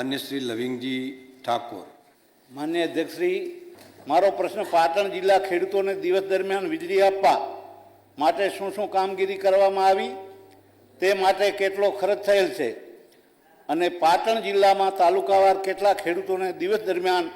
માન્ય શ્રી લવિંગજી ઠાકોર. માન્ય અધ્યક્ષશ્રી મારો પ્રશ્ન પાટણ જિલ્લા ખેડૂતોને દિવસ દરમિયાન વીજળી આપવા માટે શું શું કામગીરી કરવામાં આવી તે માટે કેટલો ખર્ચ થયેલ છે? અને પાટણ જિલ્લામાં તાલુકાવાર કેટલા ખેડૂતોને દિવસ દરમિયાન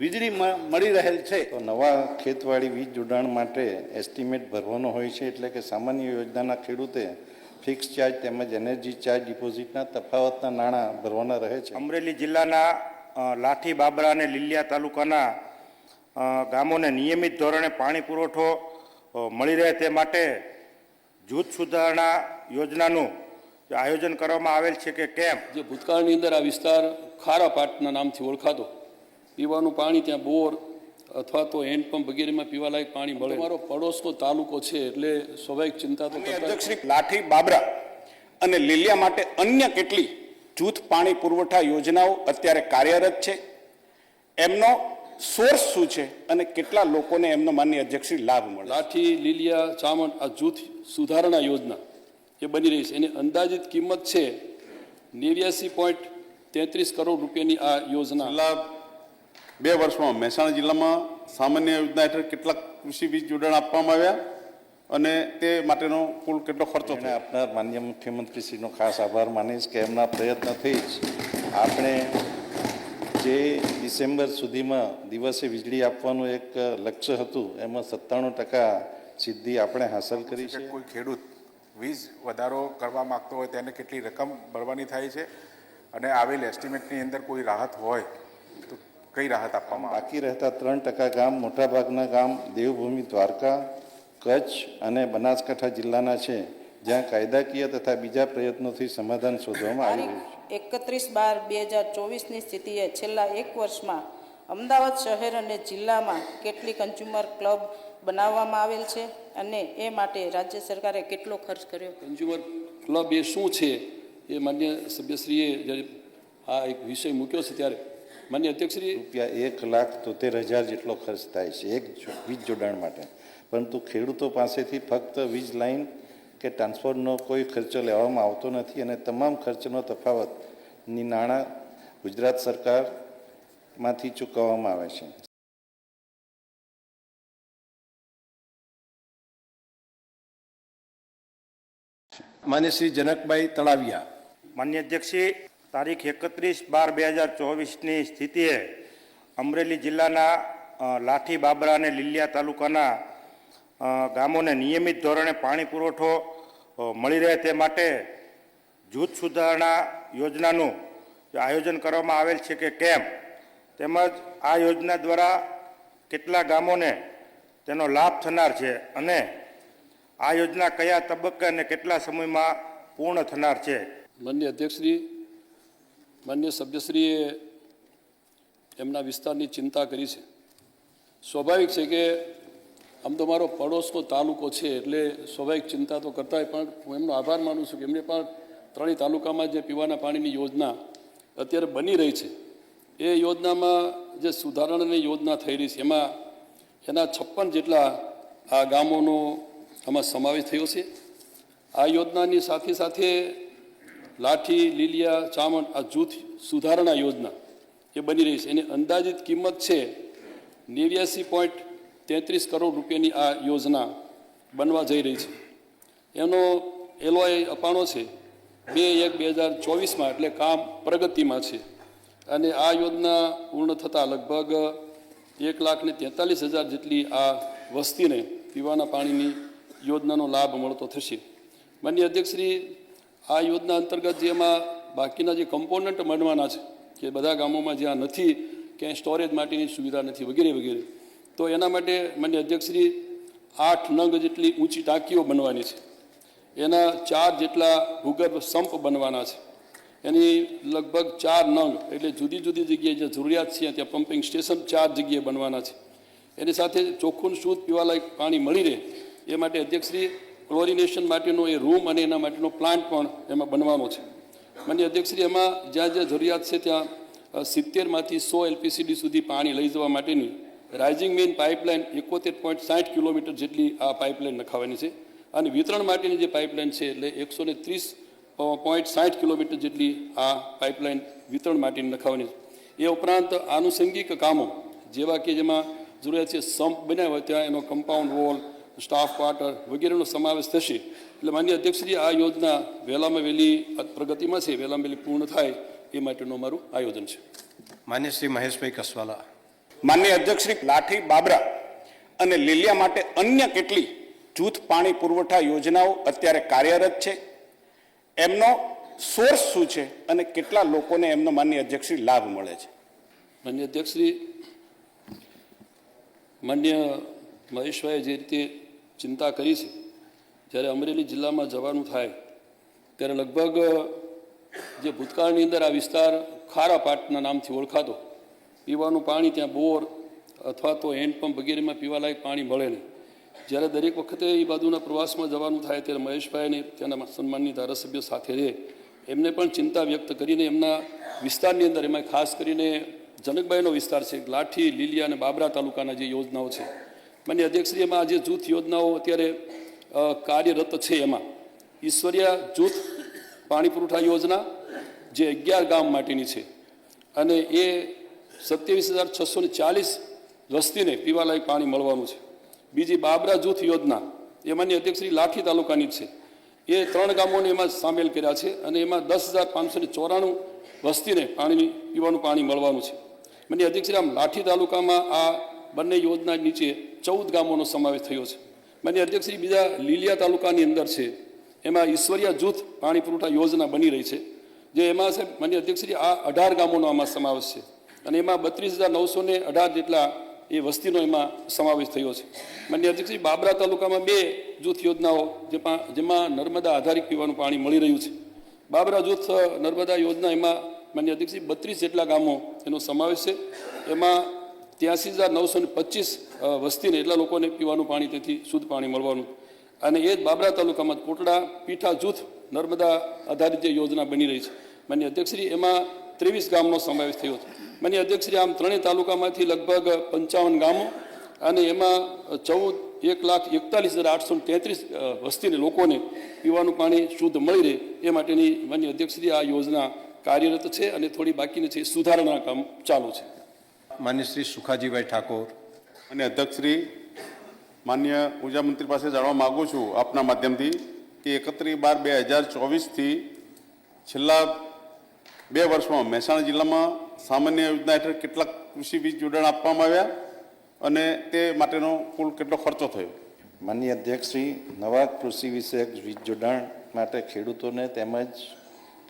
વીજળી મ- મળી રહેલ છે? તો નવા ખેતવાડી વીજ જોડાણ માટે એસ્ટિમેટ ભરવાનો હોય છે એટલે કે સામાન્ય યોજનાના ખેડૂતે ફિક્સ ચાર્જ તેમજ એનર્જી ચાર્જ ડિપોઝિટના તફાવતના નાણાં ભરવાના રહે છે. અમરેલી જિલ્લાના લાઠી બાબરા અને લીલિયા તાલુકાના ગામોને નિયમિત ધોરણે પાણી પુરવઠો મળી રહે તે માટે જૂથ સુધારણા યોજનાનું આયોજન કરવામાં આવેલ છે કે કેમ? જે ભૂતકાળની અંદર આ વિસ્તાર ખારા પાટના નામથી ઓળખાતો. પીવાનું પાણી ત્યાં બોર અથવા તો હેન્ડપંપ વગેરેમાં પીવાલાયક પાણી મળે. મારો પડોશનો તાલુકો છે એટલે સ્વાભાવિક ચિંતા તો કરતા અધ્યક્ષ શ્રી લાઠી બાબરા અને લીલિયા માટે અન્ય કેટલી જૂથ પાણી પુરવઠા યોજનાઓ અત્યારે કાર્યરત છે? એમનો સોર્સ શું છે અને કેટલા લોકોને એમનો માન્ય અધ્યક્ષશ્રી લાભ મળે લાઠી લીલિયા ચામણ આ જૂથ સુધારણા યોજના એ બની રહી છે. એની અંદાજિત કિંમત છે નેવ્યાસી પોઈન્ટ તેત્રીસ કરોડ રૂપિયાની આ યોજના. છેલ્લા બે વર્ષમાં મહેસાણા જિલ્લામાં સામાન્ય યોજના હેઠળ કેટલાક કૃષિ વીજ જોડાણ આપવામાં આવ્યા અને તે માટેનો કુલ કેટલો ખર્ચો થાય? આપનાર માન્ય મુખ્યમંત્રીશ્રીનો ખાસ આભાર માનીશ કે એમના પ્રયત્નથી જ આપણે જે ડિસેમ્બર સુધીમાં દિવસે વીજળી આપવાનું એક લક્ષ્ય હતું એમાં સત્તાણું ટકા સિદ્ધિ આપણે હાંસલ કરી છે. કોઈ ખેડૂત વીજ વધારો કરવા માગતો હોય તેને કેટલી રકમ ભરવાની થાય છે? અને આવેલ એસ્ટિમેટની અંદર કોઈ રાહત હોય તો કઈ રાહત આપવામાં બાકી રહેતા ત્રણ ટકા ગામ મોટાભાગના ગામ દેવભૂમિ દ્વારકા કચ્છ અને બનાસકાંઠા જિલ્લાના છે જ્યાં કાયદાકીય તથા બીજા પ્રયત્નોથી સમાધાન શોધવામાં આવી રહ્યું છે. એકત્રીસ બાર બે હજાર ચોવીસની સ્થિતિએ છેલ્લા એક વર્ષમાં અમદાવાદ શહેર અને જિલ્લામાં કેટલી કન્ઝ્યુમર ક્લબ બનાવવામાં આવેલ છે અને એ માટે રાજ્ય સરકારે કેટલો ખર્ચ કર્યો? કન્ઝ્યુમર ક્લબ એ શું છે એ માન્ય સભ્યશ્રીએ જ્યારે આ એક વિષય મૂક્યો છે ત્યારે માન્ય અધ્યક્ષશ્રી? રૂપિયા એક લાખ તોતેર હજાર જેટલો ખર્ચ થાય છે એક વીજ જોડાણ માટે. પરંતુ ખેડૂતો પાસેથી ફક્ત વીજ લાઇન કે ટ્રાન્સપોર્ટનો કોઈ ખર્ચો લેવામાં આવતો નથી અને તમામ ખર્ચનો તફાવતની નાણાં ગુજરાત સરકારમાંથી ચૂકવવામાં આવે છે. માન્ય શ્રી જનકભાઈ તળાવિયા. માન્ય અધ્યક્ષશ્રી તારીખ એકત્રીસ બાર બે હજાર ચોવીસની સ્થિતિએ અમરેલી જિલ્લાના લાઠી બાબરા અને લીલિયા તાલુકાના ગામોને નિયમિત ધોરણે પાણી પુરવઠો મળી રહે તે માટે જૂથ સુધારણા યોજનાનું આયોજન કરવામાં આવેલ છે કે કેમ તેમજ આ યોજના દ્વારા કેટલા ગામોને તેનો લાભ થનાર છે અને આ યોજના કયા તબક્કે અને કેટલા સમયમાં પૂર્ણ થનાર છે? માન્ય અધ્યક્ષશ્રી માન્ય સભ્યશ્રીએ એમના વિસ્તારની ચિંતા કરી છે. સ્વાભાવિક છે કે આમ તો મારો પડોશનો તાલુકો છે એટલે સ્વાભાવિક ચિંતા તો કરતા પણ હું એમનો આભાર માનું છું કે એમને પણ ત્રણેય તાલુકામાં જે પીવાના પાણીની યોજના અત્યારે બની રહી છે. એ યોજનામાં જે સુધારણાની યોજના થઈ રહી છે, એમાં એના છપ્પન જેટલા આ ગામોનો આમાં સમાવેશ થયો છે. આ યોજનાની સાથે સાથે લાઠી, લીલિયા, ચામણ આ જૂથ સુધારણા યોજના એ બની રહી છે. એની અંદાજિત કિંમત છે નેવ્યાસી પોઈન્ટ તેત્રીસ કરોડ રૂપિયાની આ યોજના બનવા જઈ રહી છે. એનો એલોય અપાણો છે બે એક બે હજાર ચોવીસમાં એટલે કામ પ્રગતિમાં છે. અને આ યોજના પૂર્ણ થતાં લગભગ એક લાખ ને તેતાલીસ હજાર જેટલી આ વસ્તીને પીવાના પાણીની યોજનાનો લાભ મળતો થશે. માન્ય અધ્યક્ષશ્રી આ યોજના અંતર્ગત જે એમાં બાકીના જે કમ્પોનન્ટ મળવાના છે, કે બધા ગામોમાં જ્યાં નથી, ક્યાંય સ્ટોરેજ માટેની સુવિધા નથી, વગેરે વગેરે, તો એના માટે મને અધ્યક્ષશ્રી આઠ નંગ જેટલી ઊંચી ટાંકીઓ બનવાની છે. એના ચાર જેટલા ભૂગર્ભ સંપ બનવાના છે. એની લગભગ ચાર નંગ, એટલે જુદી જુદી જગ્યાએ જે જરૂરિયાત છે, ત્યાં પમ્પિંગ સ્ટેશન ચાર જગ્યાએ બનવાના છે. એની સાથે ચોખ્ખું શુદ્ધ પીવાલાયક પાણી મળી રહે, એ માટે અધ્યક્ષશ્રી ક્લોરિનેશન માટેનો એ રૂમ અને એના માટેનો પ્લાન્ટ પણ એમાં બનવાનો છે. માન્ય અધ્યક્ષશ્રી, એમાં જ્યાં જ્યાં જરૂરિયાત છે ત્યાં સિત્તેરમાંથી સો એલપીસીડી સુધી પાણી લઈ જવા માટેની રાઇઝિંગ મેઇન પાઇપલાઇન એકોતેર પોઈન્ટ સાઠ કિલોમીટર જેટલી આ પાઇપલાઇન નખાવાની છે. અને વિતરણ માટેની જે પાઇપલાઇન છે એટલે એકસો ને ત્રીસ પોઈન્ટ સાઠ કિલોમીટર જેટલી આ પાઇપલાઇન વિતરણ માટેની નખાવાની છે. એ ઉપરાંત આનુષંગિક કામો જેવા કે જેમાં જરૂરિયાત છે સંપ બન્યા હોય ત્યાં એનો કમ્પાઉન્ડ વોલ સ્ટાફ ક્વાર્ટર વગેરેનો સમાવેશ થશે. એટલે માન્ય અધ્યક્ષશ્રી આ યોજના વહેલામાં વહેલી પ્રગતિમાં છે વહેલામાં વહેલી પૂર્ણ થાય એ માટેનું અમારું આયોજન છે. માન્ય શ્રી મહેશભાઈ કસવાલા. માન્ય અધ્યક્ષ શ્રી લાઠી બાબરા અને લીલિયા માટે અન્ય કેટલી જૂથ પાણી પુરવઠા યોજનાઓ અત્યારે કાર્યરત છે? એમનો સોર્સ શું છે અને કેટલા લોકોને એમનો માન્ય અધ્યક્ષ શ્રી લાભ મળે છે? માન્ય અધ્યક્ષશ્રી માન્ય મહેશભાઈએ જે રીતે ચિંતા કરી છે. જ્યારે અમરેલી જિલ્લામાં જવાનું થાય, ત્યારે લગભગ, જે ભૂતકાળની અંદર આ વિસ્તાર ખારા પાટના નામથી ઓળખાતો, પીવાનું પાણી ત્યાં બોર અથવા તો હેન્ડપંપ વગેરેમાં પીવાલાયક પાણી મળે નહીં. જ્યારે દરેક વખતે એ બાજુના પ્રવાસમાં જવાનું થાય, ત્યારે મહેશભાઈને ત્યાંના સન્માનની ધારાસભ્યો સાથે રહે. એમને પણ ચિંતા વ્યક્ત કરીને એમના વિસ્તારની અંદર એમાં ખાસ કરીને જનકભાઈનો વિસ્તાર છે, લાઠી, લીલિયા અને બાબરા તાલુકાના જે યોજનાઓ છે માન્ય અધ્યક્ષશ્રી એમાં જે જૂથ યોજનાઓ અત્યારે કાર્યરત છે એમાં. ઈશ્વરિયા જૂથ પાણી પુરવઠા યોજના જે અગિયાર ગામ માટેની છે. અને એ સત્યાવીસ હજાર છસો ને ચાલીસ વસ્તીને પીવાલાયક પાણી મળવાનું છે. બીજી બાબરા જૂથ યોજના, એ માન્ય અધ્યક્ષશ્રી લાઠી તાલુકાની છે. એ ત્રણ ગામોને એમાં સામેલ કર્યા છે અને એમાં દસ હજાર પાંચસો ને ચોરાણું વસ્તીને પાણી પીવાનું પાણી મળવાનું છે. મને અધ્યક્ષશ્રી, આમ લાઠી તાલુકામાં આ બંને યોજના નીચે ચૌદ ગામોનો સમાવેશ થયો છે. માન્ય અધ્યક્ષશ્રી બીજા લીલિયા તાલુકાની અંદર છે. એમાં ઈશ્વરિયા જૂથ પાણી પુરવઠા યોજના બની રહી છે. જે એમાં છે માન્ય અધ્યક્ષશ્રી આ અઢાર ગામોનો આમાં સમાવેશ છે. અને એમાં બત્રીસ હજાર નવસો ને અઢાર જેટલા એ વસ્તીનો એમાં સમાવેશ થયો છે. માન્ય અધ્યક્ષશ્રી બાબરા તાલુકામાં બે જૂથ યોજનાઓ જેમાં નર્મદા આધારિત પીવાનું પાણી મળી રહ્યું છે. બાબરા જૂથ નર્મદા યોજના એમાં માન્ય અધ્યક્ષશ્રી બત્રીસ જેટલા ગામો એનો સમાવેશ છે. એમાં ત્યાંસી હજાર નવસો ને પચીસ વસ્તીને એટલા લોકોને પીવાનું પાણી, તેથી શુદ્ધ પાણી મળવાનું. અને એ જ બાબરા તાલુકામાં કોટડા, પીઠા જૂથ, નર્મદા આધારિત જે યોજના બની રહી છે. માન્ય અધ્યક્ષશ્રી, એમાં ત્રેવીસ ગામનો સમાવેશ થયો છે. માન્ય અધ્યક્ષશ્રી, આમ ત્રણેય તાલુકામાંથી લગભગ પંચાવન ગામો અને એમાં ચૌદ, એક લાખ એકતાલીસ હજાર આઠસો તેત્રીસ વસ્તીને લોકોને પીવાનું પાણી શુદ્ધ મળી રહે એ માટેની માન્ય અધ્યક્ષશ્રી આ યોજના કાર્યરત છે અને થોડી બાકીની છે સુધારણા કામ ચાલુ છે. માન્ય શ્રી સુખાજીભાઈ ઠાકોર. અને અધ્યક્ષશ્રી માન્ય ઊર્જા મંત્રી પાસે જાણવા માગું છું આપના માધ્યમથી કે એકત્રીસ બાર બે હજાર ચોવીસથી છેલ્લા બે વર્ષમાં મહેસાણા જિલ્લામાં સામાન્ય યોજના હેઠળ કેટલાક કૃષિ વીજ જોડાણ આપવામાં આવ્યા અને તે માટેનો કુલ કેટલો ખર્ચો થયો? માનનીય અધ્યક્ષશ્રી નવા કૃષિ વિષયક વીજ જોડાણ માટે ખેડૂતોને તેમજ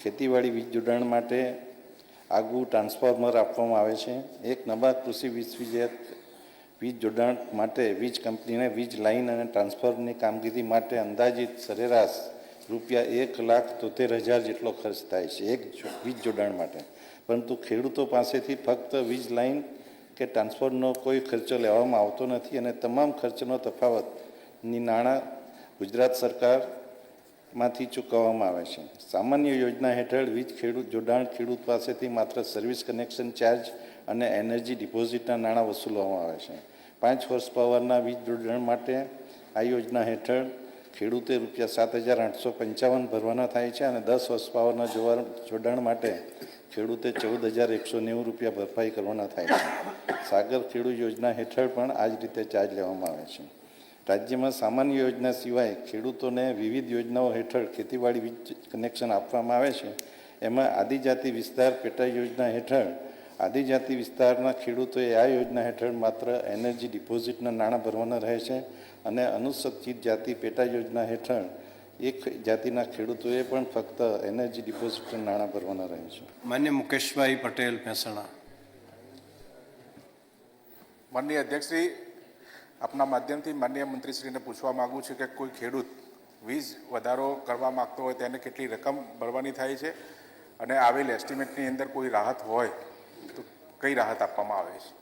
ખેતીવાડી વીજ જોડાણ માટે આગવું ટ્રાન્સફોર્મર આપવામાં આવે છે. એક નવા કૃષિ વીજ વીજ જોડાણ માટે વીજ કંપનીને વીજ લાઇન અને ટ્રાન્સફરની કામગીરી માટે અંદાજિત સરેરાશ રૂપિયા એક લાખ તોતેર હજાર જેટલો ખર્ચ થાય છે એક વીજ જોડાણ માટે. પરંતુ ખેડૂતો પાસેથી ફક્ત વીજ લાઇન કે ટ્રાન્સફરનો કોઈ ખર્ચો લેવામાં આવતો નથી અને તમામ ખર્ચનો તફાવતની નાણાં ગુજરાત સરકારમાંથી ચૂકવવામાં આવે છે. સામાન્ય યોજના હેઠળ વીજ ખેડૂત, જોડાણ ખેડૂત પાસેથી માત્ર સર્વિસ કનેક્શન, ચાર્જ અને એનર્જી ડિપોઝિટના નાણાં વસૂલવામાં આવે છે. પાંચ હોર્સ પાવરના વીજ જોડાણ માટે આ યોજના હેઠળ ખેડૂતે રૂપિયા સાત હજાર આઠસો પંચાવન ભરવાના થાય છે અને દસ હોર્સ પાવરના જોડાણ માટે ખેડૂતે ચૌદ હજાર એકસો નેવું રૂપિયા ભરપાઈ કરવાના થાય છે. સાગર ખેડૂત યોજના હેઠળ પણ આ જ રીતે ચાર્જ લેવામાં આવે છે. રાજ્યમાં સામાન્ય યોજના સિવાય ખેડૂતોને વિવિધ યોજનાઓ હેઠળ ખેતીવાડી વીજ કનેક્શન આપવામાં આવે છે. એમાં આદિજાતિ વિસ્તાર પેટા યોજના હેઠળ આદિજાતિ વિસ્તારના ખેડૂતોએ આ યોજના હેઠળ માત્ર એનર્જી ડિપોઝિટના નાણાં ભરવાના રહે છે અને અનુસૂચિત જાતિ પેટા યોજના હેઠળ એક જાતિના ખેડૂતોએ પણ ફક્ત એનર્જી ડિપોઝિટના નાણાં ભરવાના રહે છે. માન્ય મુકેશભાઈ પટેલ મહેસાણા. માનનીય અધ્યક્ષશ્રી આપના માધ્યમથી માનનીય મંત્રીશ્રીને પૂછવા માગું છું કે કોઈ ખેડૂત વીજ વધારો કરવા માગતો હોય તેને કેટલી રકમ ભરવાની થાય છે? અને આવેલ એસ્ટિમેટની અંદર કોઈ રાહત હોય, તો કઈ રાહત આપવામાં આવે છે?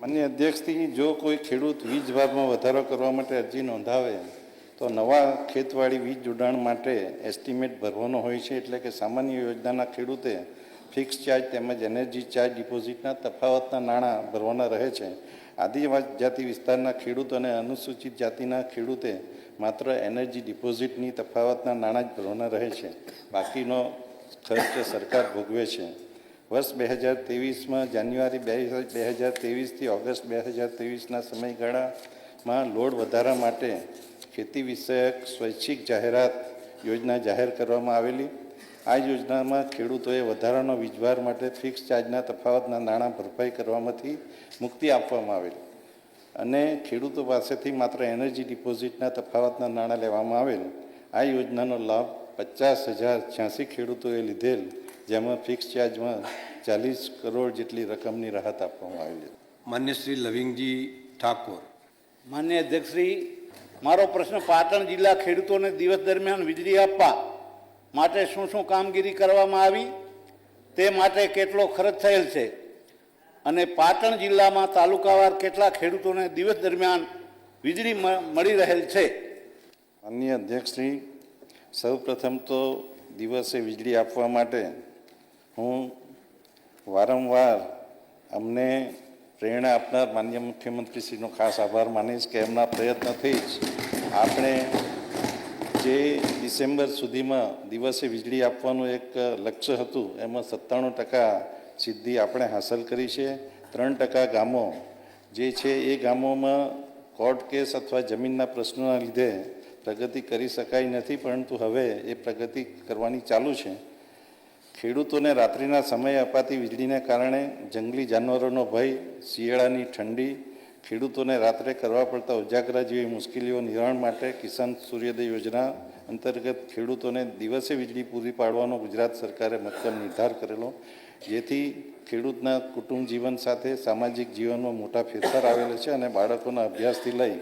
માન્ય અધ્યક્ષથી જો કોઈ ખેડૂત વીજ ભાવમાં વધારો કરવા માટે અરજી નોંધાવે, તો નવા ખેતવાડી વીજ જોડાણ માટે એસ્ટિમેટ ભરવાનો હોય છે. એટલે કે સામાન્ય યોજનાના ખેડૂતે ફિક્સ ચાર્જ તેમજ એનર્જી ચાર્જ ડિપોઝિટના તફાવતના નાણાં ભરવાના રહે છે. આદિજાતિ વિસ્તારના ખેડૂત અને અનુસૂચિત જાતિના ખેડૂતે માત્ર એનર્જી ડિપોઝિટની તફાવતના નાણાં જ ભરવાના રહે છે. બાકીનો ખર્ચ સરકાર ભોગવે છે. વર્ષ બે હજાર ત્રેવીસમાં જાન્યુઆરી બે બે હજાર ત્રેવીસથી ઓગસ્ટ બે હજાર ત્રેવીસના સમયગાળામાં લોડ વધારા માટે ખેતી વિષયક સ્વૈચ્છિક જાહેરાત યોજના જાહેર કરવામાં આવેલી. આ યોજનામાં ખેડૂતોએ વધારાનો વીજભાર માટે ફિક્સ ચાર્જના તફાવતના નાણાં ભરપાઈ કરવામાંથી મુક્તિ આપવામાં આવેલ. અને ખેડૂતો પાસેથી માત્ર એનર્જી ડિપોઝિટના તફાવતના નાણાં લેવામાં આવેલ. આ યોજનાનો લાભ પચાસ હજાર છ્યાસી ખેડૂતોએ લીધેલ જેમાં ફિક્સ ચાર્જમાં ચાલીસ કરોડ જેટલી રકમની રાહત આપવામાં આવેલી માન્ય શ્રી લવિંગજી ઠાકોર. માન્ય અધ્યક્ષશ્રી મારો પ્રશ્ન પાટણ જિલ્લા ખેડૂતોને દિવસ દરમિયાન વીજળી આપવા માટે શું શું કામગીરી કરવામાં આવી તે માટે કેટલો ખર્ચ થયેલ છે? અને પાટણ જિલ્લામાં તાલુકાવાર કેટલા ખેડૂતોને દિવસ દરમિયાન વીજળી મળી રહેલ છે? માનનીય અધ્યક્ષશ્રી, સૌપ્રથમ તો દિવસે વીજળી આપવા માટે હું વારંવાર અમને પ્રેરણા આપનાર માન્ય મુખ્યમંત્રીશ્રીનો ખાસ આભાર માનીશ કે એમના પ્રયત્નથી જ આપણે જે ડિસેમ્બર સુધીમાં દિવસે વીજળી આપવાનું એક લક્ષ્ય હતું, એમાં સત્તાણું ટકા સિદ્ધિ આપણે હાંસલ કરી છે. ત્રણ ટકા ગામો જે છે એ ગામોમાં કોર્ટ કેસ અથવા જમીનના પ્રશ્નોના લીધે પ્રગતિ કરી શકાય નથી, પરંતુ હવે એ પ્રગતિ કરવાની ચાલુ છે. ખેડૂતોને રાત્રિના સમયે અપાતી વીજળીને કારણે જંગલી જાનવરોનો ભય, શિયાળાની ઠંડી ખેડૂતોને રાત્રે કરવા પડતા ઉજાગરા જેવી મુશ્કેલીઓ નિવારણ માટે કિસાન સૂર્યોદય યોજના અંતર્ગત ખેડૂતોને દિવસે વીજળી પૂરી પાડવાનો ગુજરાત સરકારે મક્કમ નિર્ધાર કરેલો, જેથી ખેડૂતના કુટુંબ જીવન સાથે સામાજિક જીવનમાં મોટા ફેરફાર આવેલા છે અને બાળકોના અભ્યાસથી લઈ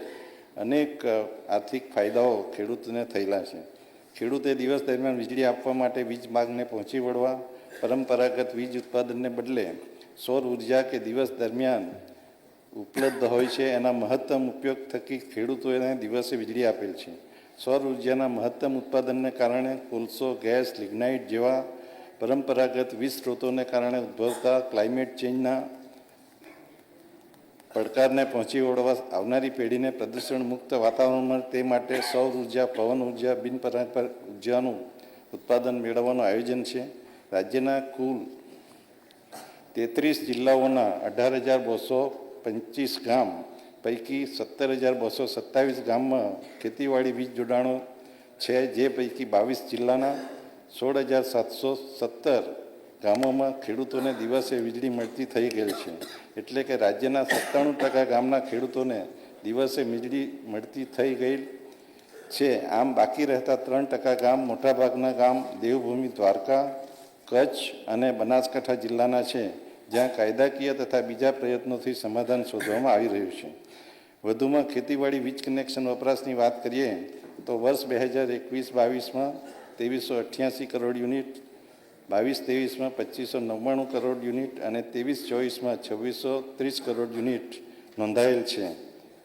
અનેક આર્થિક ફાયદાઓ ખેડૂતને થયેલા છે. ખેડૂતે દિવસ દરમિયાન વીજળી આપવા માટે વીજ માગને પહોંચી વળવા, પરંપરાગત વીજ ઉત્પાદનને બદલે સૌર ઊર્જા કે દિવસ દરમિયાન ઉપલબ્ધ હોય છે. એના મહત્તમ ઉપયોગ થકી ખેડૂતોને દિવસે વીજળી આપેલ છે. સૌર ઉર્જાના મહત્તમ ઉત્પાદનને કારણે કોલસો, ગેસ, લિગ્નાઇટ જેવા પરંપરાગત વીજ સ્ત્રોતોને કારણે ઉદ્ભવતા ક્લાઇમેટ ચેન્જના પડકારને પહોંચી વળવા આવનારી પેઢીને પ્રદૂષણ મુક્ત વાતાવરણમાં તે માટે સૌર ઊર્જા, પવન ઊર્જા બિનપરંપરાગત ઉર્જાનું ઉત્પાદન મેળવવાનું આયોજન છે. રાજ્યના કુલ તેત્રીસ જિલ્લાઓના અઢાર હજાર બસો પચીસ ગામ પૈકી સત્તર હજાર બસો સત્તાવીસ ગામમાં ખેતીવાડી વીજ જોડાણો છે, જે પૈકી બાવીસ જિલ્લાના સોળ હજાર સાતસો સત્તર ગામોમાં ખેડૂતોને દિવસે વીજળી મળતી થઈ ગયેલ છે. એટલે કે રાજ્યના સત્તાણું ટકા ગામના ખેડૂતોને દિવસે વીજળી મળતી થઈ ગઈ છે. આમ બાકી રહેતા ત્રણ ટકા ગામ મોટાભાગના ગામ દેવભૂમિ દ્વારકા, કચ્છ અને બનાસકાંઠા જિલ્લાના છે. જ્યાં કાયદાકીય તથા બીજા પ્રયત્નોથી સમાધાન શોધવામાં આવી રહ્યું છે. વધુમાં ખેતીવાડી વીજ કનેક્શન વપરાશની વાત કરીએ, તો વર્ષ બે હજાર એકવીસ બાવીસમાં ત્રેવીસો અઠ્યાસી કરોડ યુનિટ, બાવીસ ત્રેવીસમાં પચીસો નવ્વાણું કરોડ યુનિટ અને ત્રેવીસ ચોવીસમાં છવ્વીસો ત્રીસ કરોડ યુનિટ નોંધાયેલ છે.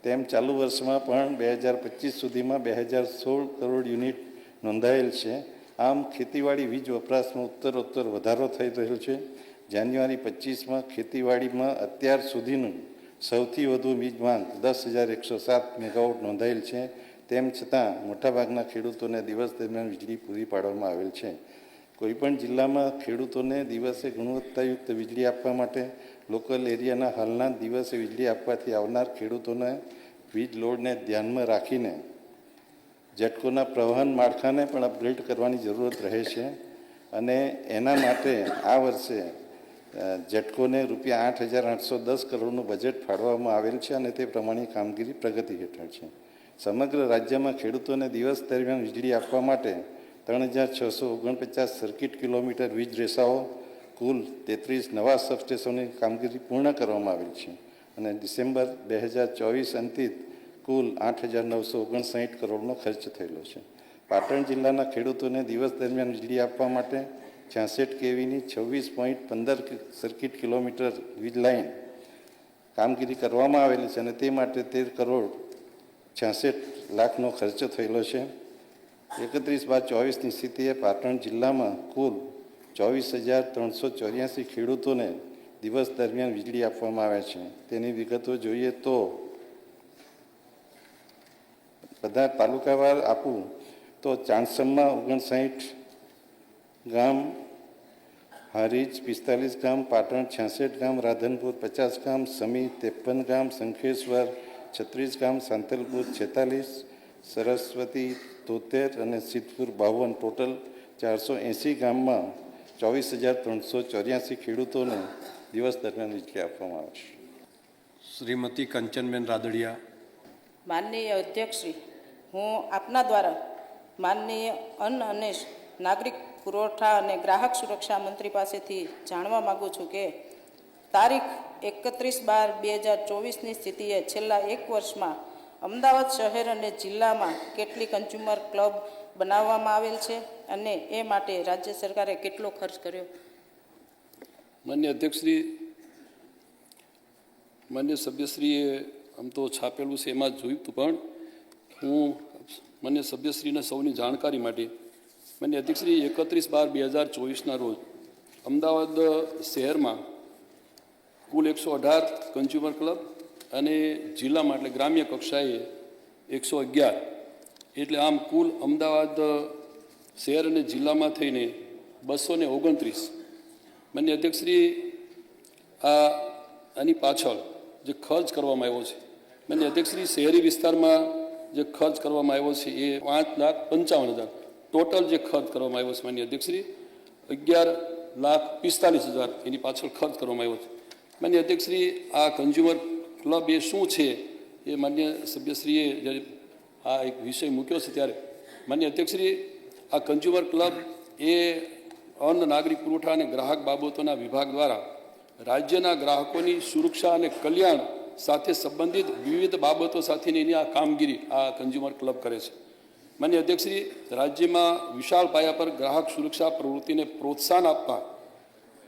તેમ ચાલુ વર્ષમાં પણ બે હજાર પચીસ સુધીમાં બે હજાર સોળ કરોડ યુનિટ નોંધાયેલ છે. આમ ખેતીવાડી વીજ વપરાશમાં ઉત્તરોત્તર વધારો થઈ રહ્યો છે. જાન્યુઆરી પચીસમાં ખેતીવાડીમાં અત્યાર સુધીનું સૌથી વધુ વીજ માંગ દસ હજાર એકસો સાત મેગાવોટ નોંધાયેલ છે. તેમ છતાં મોટાભાગના ખેડૂતોને દિવસ દરમિયાન વીજળી પૂરી પાડવામાં આવેલ છે. કોઈપણ જિલ્લામાં ખેડૂતોને દિવસે ગુણવત્તાયુક્ત વીજળી આપવા માટે લોકલ એરિયાના હાલના દિવસે વીજળી આપવાથી આવનાર ખેડૂતોને વીજ લોડને ધ્યાનમાં રાખીને ઝટકોના પ્રવહન માળખાને પણ અપગ્રેડ કરવાની જરૂરત રહે છે. અને એના માટે આ વર્ષે જેટકોને રૂપિયા આઠ હજાર આઠસો દસ કરોડનું બજેટ ફાળવવામાં આવેલ છે અને તે પ્રમાણે કામગીરી પ્રગતિ હેઠળ છે. સમગ્ર રાજ્યમાં ખેડૂતોને દિવસ દરમિયાન વીજળી આપવા માટે ત્રણ હજાર છસો ઓગણપચાસ સર્કિટ કિલોમીટર વીજ રેસાઓ, કુલ તેત્રીસ નવા સબસ્ટેશનની કામગીરી પૂર્ણ કરવામાં આવેલ છે. અને ડિસેમ્બર બે હજાર ચોવીસ અંતિત કુલ આઠ હજાર નવસો ઓગણસાઠ કરોડનો ખર્ચ થયેલો છે. પાટણ જિલ્લાના ખેડૂતોને દિવસ દરમિયાન વીજળી આપવા માટે છ્યાસઠ કેવીની, છવ્વીસ પોઈન્ટ પંદર સર્કિટ કિલોમીટર વીજ લાઇન કામગીરી કરવામાં આવેલી છે અને તે માટે તેર કરોડ છ્યાસઠ લાખનો ખર્ચ થયેલો છે. એકત્રીસ બાદ ચોવીસની સ્થિતિએ પાટણ જિલ્લામાં કુલ ચોવીસ હજાર ત્રણસો ચોર્યાસી ખેડૂતોને દિવસ દરમિયાન વીજળી આપવામાં આવે છે. તેની વિગતો જોઈએ તો બધા તાલુકાવાર આપું તો ચાંસમમાં ઓગણસાઠ ગામ હારીજ પિસ્તાલીસ ગામ પાટણ છ્યાસઠ ગામ રાધનપુર પચાસ ગામ સમી ત્રેપન ગામ શંખેશ્વર છત્રીસ ગામ સાંતલપુર છેતાલીસ સરસ્વતી તોતેર અને સિદ્ધપુર બાવન. ટોટલ ચારસો એંસી ગામમાં ચોવીસ હજાર ત્રણસો ચોર્યાસી ખેડૂતોને દિવસ દરમિયાન વીજળી આપવામાં આવશે શ્રીમતી કંચનબેન રાદડિયા. માનનીય અધ્યક્ષશ્રી હું આપના દ્વારા માનનીય અન્ન અને નાગરિક પુરવઠા અને ગ્રાહક સુરક્ષા મંત્રી પાસેથી જાણવા માગું છું કે તારીખ એકત્રીસ બાર બે હજાર ચોવીસની સ્થિતિએ છેલ્લા એક વર્ષમાં અમદાવાદ શહેર અને જિલ્લામાં કેટલી કન્ઝ્યુમર ક્લબ બનાવવામાં આવેલ છે અને એ માટે રાજ્ય સરકારે કેટલો ખર્ચ કર્યો? માન્ય અધ્યક્ષશ્રી, માન્ય સભ્યશ્રીએ આમ તો છાપેલું છે એમાં જોયું હતું, પણ હું માન્ય સભ્યશ્રીને સૌની જાણકારી માટે માન્ય અધ્યક્ષશ્રી, એકત્રીસ બાર બે હજાર ચોવીસના રોજ અમદાવાદ શહેરમાં કુલ એકસો અઢાર કન્ઝ્યુમર ક્લબ અને જિલ્લામાં એટલે ગ્રામ્ય કક્ષાએ એકસો અગિયાર. એટલે આમ કુલ અમદાવાદ શહેર અને જિલ્લામાં થઈને બસો ને ઓગણત્રીસ. માન્ય અધ્યક્ષશ્રી, આ આની પાછળ જે ખર્ચ કરવામાં આવ્યો છે માન્ય અધ્યક્ષશ્રી શહેરી વિસ્તારમાં જે ખર્ચ કરવામાં આવ્યો છે એ પાંચ લાખ પંચાવન હજાર. ટોટલ જે ખર્ચ કરવામાં આવ્યો છે, માન્ય અધ્યક્ષશ્રી, અગિયાર લાખ પિસ્તાલીસ હજાર એની પાછળ ખર્ચ કરવામાં આવ્યો છે. માન્ય અધ્યક્ષશ્રી, આ કન્ઝ્યુમર ક્લબ એ શું છે એ માન્ય સભ્યશ્રીએ જ્યારે આ એક વિષય મૂક્યો છે ત્યારે, માન્ય અધ્યક્ષશ્રી, આ કન્ઝ્યુમર ક્લબ એ અન્ન નાગરિક પુરવઠા અને ગ્રાહક બાબતોના વિભાગ દ્વારા રાજ્યના ગ્રાહકોની સુરક્ષા અને કલ્યાણ સાથે સંબંધિત વિવિધ બાબતો સાથેની એની આ કામગીરી આ કન્ઝ્યુમર ક્લબ કરે છે. માન્ય અધ્યક્ષશ્રી, રાજ્યમાં વિશાળ પાયા પર ગ્રાહક સુરક્ષા પ્રવૃત્તિને પ્રોત્સાહન આપવા,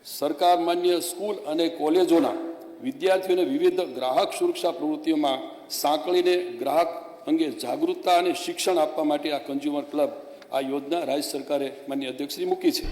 સરકાર માન્ય સ્કૂલ અને કોલેજોના વિદ્યાર્થીઓને વિવિધ ગ્રાહક સુરક્ષા પ્રવૃત્તિઓમાં સાંકળીને ગ્રાહક અંગે જાગૃતતા અને શિક્ષણ આપવા માટે આ કન્ઝ્યુમર ક્લબ આ યોજના રાજ્ય સરકારે માન્ય અધ્યક્ષશ્રી મૂકી છે.